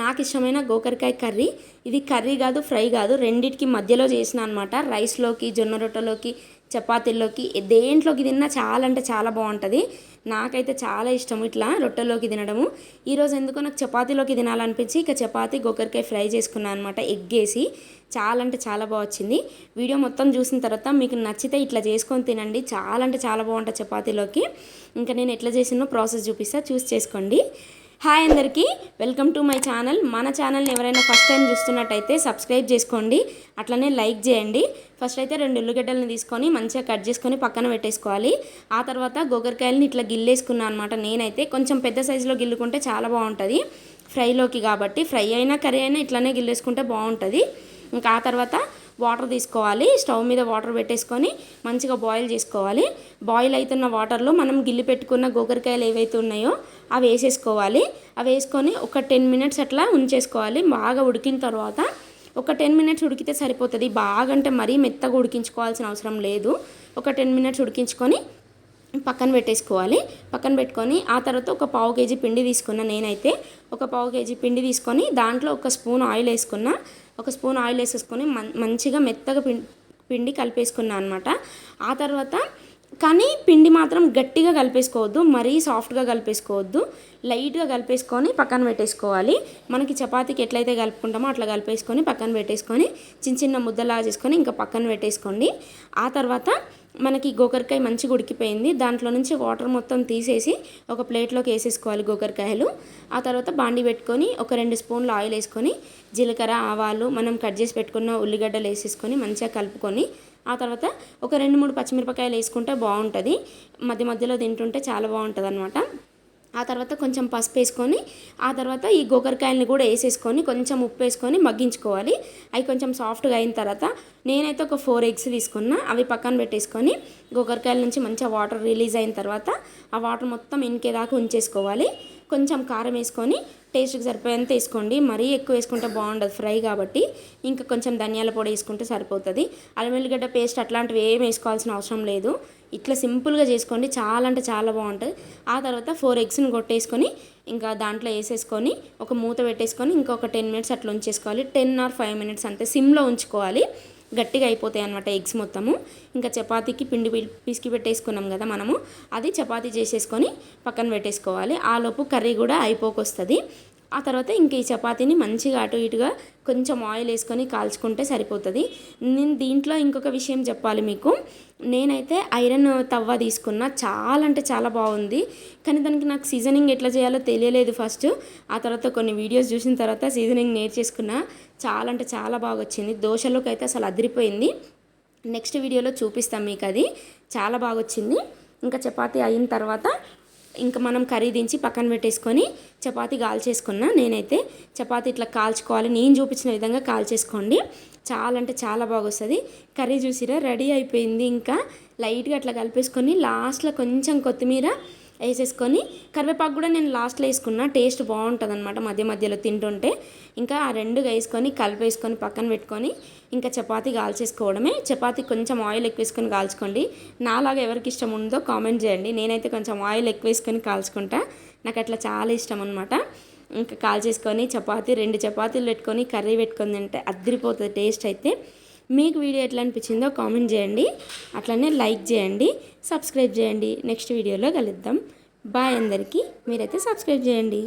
నాకు ఇష్టమైన గోకరకాయ కర్రీ. ఇది కర్రీ కాదు ఫ్రై కాదు రెండిటికి మధ్యలో చేసిన అనమాట రైస్లోకి జొన్న రొట్టెలోకి చపాతీల్లోకి దేంట్లోకి తిన్నా చాలా అంటే చాలా బాగుంటుంది. నాకైతే చాలా ఇష్టం ఇట్లా రొట్టెలోకి తినడము. ఈరోజు ఎందుకో నాకు చపాతీలోకి తినాలనిపించి ఇక చపాతీ గోకరకాయ ఫ్రై చేసుకున్నాను అనమాట ఎగ్ వేసి చాలా అంటే చాలా బాగా వచ్చింది. వీడియో మొత్తం చూసిన తర్వాత మీకు నచ్చితే ఇట్లా చేసుకొని తినండి. చాలా అంటే చాలా బాగుంటుంది చపాతీలోకి. ఇంకా నేను ఎట్లా చేసినో ప్రాసెస్ చూపిస్తా చూసి చేసుకోండి. హాయ్ అందరికీ వెల్కమ్ టు మై ఛానల్. మన ఛానల్ని ఎవరైనా ఫస్ట్ టైం చూస్తున్నట్టయితే సబ్స్క్రైబ్ చేసుకోండి అట్లనే లైక్ చేయండి. ఫస్ట్ అయితే రెండు ఉల్లిగడ్డలను తీసుకొని మంచిగా కట్ చేసుకొని పక్కన పెట్టేసుకోవాలి. ఆ తర్వాత గోగరకాయలని ఇట్లా గిల్లేసుకున్నాను అనమాట నేనైతే కొంచెం పెద్ద సైజులో గిల్లుకుంటే చాలా బాగుంటుంది. ఫ్రైలోకి కాబట్టి ఫ్రై అయినా కర్రీ అయినా ఇట్లానే గిల్లేసుకుంటే బాగుంటుంది. ఇంకా ఆ తర్వాత వాటర్ తీసుకోవాలి. స్టవ్ మీద వాటర్ పెట్టేసుకొని మంచిగా బాయిల్ చేసుకోవాలి. బాయిల్ అవుతున్న వాటర్లో మనం గిల్లి పెట్టుకున్న గోకరకాయలు ఏవైతే ఉన్నాయో అవి వేసేసుకోవాలి. అవి వేసుకొని ఒక టెన్ మినిట్స్ అట్లా ఉంచేసుకోవాలి. బాగా ఉడికిన తర్వాత ఒక టెన్ మినిట్స్ ఉడికితే సరిపోతుంది. బాగా అంటే మరీ మెత్తగా ఉడికించుకోవాల్సిన అవసరం లేదు. ఒక టెన్ మినిట్స్ ఉడికించుకొని పక్కన పెట్టేసుకోవాలి. పక్కన పెట్టుకొని ఆ తర్వాత ఒక పావు కేజీ పిండి తీసుకున్నా నేనైతే ఒక పావు కేజీ పిండి తీసుకొని దాంట్లో ఒక స్పూన్ ఆయిల్ వేసుకున్నా ఒక స్పూన్ ఆయిల్ వేసేసుకొని మంచిగా మెత్తగా పిండి కలిపేసుకున్నాను అనమాట ఆ తర్వాత కానీ పిండి మాత్రం గట్టిగా కలిపేసుకోవద్దు మరీ సాఫ్ట్గా కలిపేసుకోవద్దు. లైట్గా కలిపేసుకొని పక్కన పెట్టేసుకోవాలి. మనకి చపాతీకి ఎట్లయితే కలుపుకుంటామో అట్లా కలిపేసుకొని పక్కన పెట్టేసుకొని చిన్న చిన్న ముద్దలా చేసుకొని ఇంకా పక్కన పెట్టేసుకోండి. ఆ తర్వాత మనకి గోకరకాయ మంచిగా ఉడికిపోయింది. దాంట్లో నుంచి వాటర్ మొత్తం తీసేసి ఒక ప్లేట్లోకి వేసేసుకోవాలి గోకరకాయలు. ఆ తర్వాత బాండి పెట్టుకొని ఒక రెండు స్పూన్లు ఆయిల్ వేసుకొని జీలకర్ర ఆవాలు మనం కట్ చేసి పెట్టుకున్న ఉల్లిగడ్డలు వేసేసుకొని మంచిగా కలుపుకొని ఆ తర్వాత ఒక రెండు మూడు పచ్చిమిరపకాయలు వేసుకుంటే బాగుంటుంది. మధ్య మధ్యలో తింటుంటే చాలా బాగుంటుంది అనమాట ఆ తర్వాత కొంచెం పసుపు వేసుకొని ఆ తర్వాత ఈ గోకరకాయలని కూడా వేసేసుకొని కొంచెం ఉప్పు వేసుకొని మగ్గించుకోవాలి. అవి కొంచెం సాఫ్ట్గా అయిన తర్వాత నేనైతే ఒక ఫోర్ ఎగ్స్ తీసుకున్నా. అవి పక్కన పెట్టేసుకొని గోకరకాయల నుంచి మంచిగా వాటర్ రిలీజ్ అయిన తర్వాత ఆ వాటర్ మొత్తం ఇంకేదాకా ఉంచేసుకోవాలి. కొంచెం కారం వేసుకొని టేస్ట్కి సరిపోయేంత వేసుకోండి. మరీ ఎక్కువ వేసుకుంటే బాగుండదు ఫ్రై కాబట్టి. ఇంకా కొంచెం ధనియాల పొడి వేసుకుంటే సరిపోతుంది. అల్లం పేస్ట్ అట్లాంటివి ఏం వేసుకోవాల్సిన అవసరం లేదు. ఇట్లా సింపుల్గా చేసుకోండి. చాలా అంటే చాలా బాగుంటుంది. ఆ తర్వాత ఫోర్ ఎగ్స్ని కొట్టేసుకొని ఇంకా దాంట్లో వేసేసుకొని ఒక మూత పెట్టేసుకొని ఇంకొక టెన్ మినిట్స్ అట్లా ఉంచేసుకోవాలి. టెన్ ఆర్ ఫైవ్ మినిట్స్ అంతే. సిమ్లో ఉంచుకోవాలి. గట్టిగా అయిపోతాయి అనమాట ఎగ్స్ మొత్తము. ఇంకా చపాతీకి పిండి పిసికి పెట్టేసుకున్నాం కదా మనము. అది చపాతీ చేసేసుకొని పక్కన పెట్టేసుకోవాలి. ఆలోపు కర్రీ కూడా అయిపోకొస్తుంది. ఆ తర్వాత ఇంక ఈ చపాతీని మంచిగా అటు ఇటుగా కొంచెం ఆయిల్ వేసుకొని కాల్చుకుంటే సరిపోతుంది. నేను దీంట్లో ఇంకొక విషయం చెప్పాలి మీకు. నేనైతే ఐరన్ తవ్వ తీసుకున్నా. చాలా అంటే చాలా బాగుంది. కానీ దానికి నాకు సీజనింగ్ ఎట్లా చేయాలో తెలియలేదు ఫస్ట్. ఆ తర్వాత కొన్ని వీడియోస్ చూసిన తర్వాత సీజనింగ్ నేర్చేసుకున్నా. చాలా అంటే చాలా బాగా వచ్చింది దోశలోకి అయితే అసలు అదిరిపోయింది. నెక్స్ట్ వీడియోలో చూపిస్తాం మీకు అది చాలా బాగా వచ్చింది ఇంకా చపాతీ అయిన తర్వాత ఇంకా మనం కర్రీ దించి పక్కన పెట్టేసుకొని చపాతీ కాల్చేసుకున్నా నేనైతే చపాతీ ఇట్లా కాల్చుకోవాలి. నేను చూపించిన విధంగా కాల్చేసుకోండి. చాలా అంటే చాలా బాగా వస్తుంది కర్రీ చూసిరా? రెడీ అయిపోయింది. ఇంకా లైట్గా అట్లా కలిపేసుకొని లాస్ట్లో కొంచెం కొత్తిమీర వేసేసుకొని కరివేపాకు కూడా నేను లాస్ట్లో వేసుకున్నా టేస్ట్ బాగుంటుంది అనమాట మధ్య మధ్యలో తింటుంటే. ఇంకా ఆ రెండు వేసుకొని కలిపేసుకొని పక్కన పెట్టుకొని ఇంకా చపాతి కాల్చేసుకోవడమే. చపాతి కొంచెం ఆయిల్ ఎక్కువ వేసుకొని కాల్చుకోండి. నాలాగా ఎవరికి ఇష్టం ఉందో కామెంట్ చేయండి. నేనైతే కొంచెం ఆయిల్ ఎక్కువ వేసుకొని కాల్చుకుంటా. నాకు అట్లా చాలా ఇష్టం అనమాట ఇంకా కాల్చేసుకొని చపాతి రెండు చపాతీలు పెట్టుకొని కర్రీ పెట్టుకొని తింటే అద్దరిపోతుంది టేస్ట్ అయితే. మీకు వీడియో ఎట్లా అనిపించిందో కామెంట్ చేయండి. అట్లనే లైక్ చేయండి సబ్స్క్రైబ్ చేయండి. నెక్స్ట్ వీడియోలో కలుద్దాం. బాయ్ అందరికీ. మీరైతే సబ్స్క్రైబ్ చేయండి.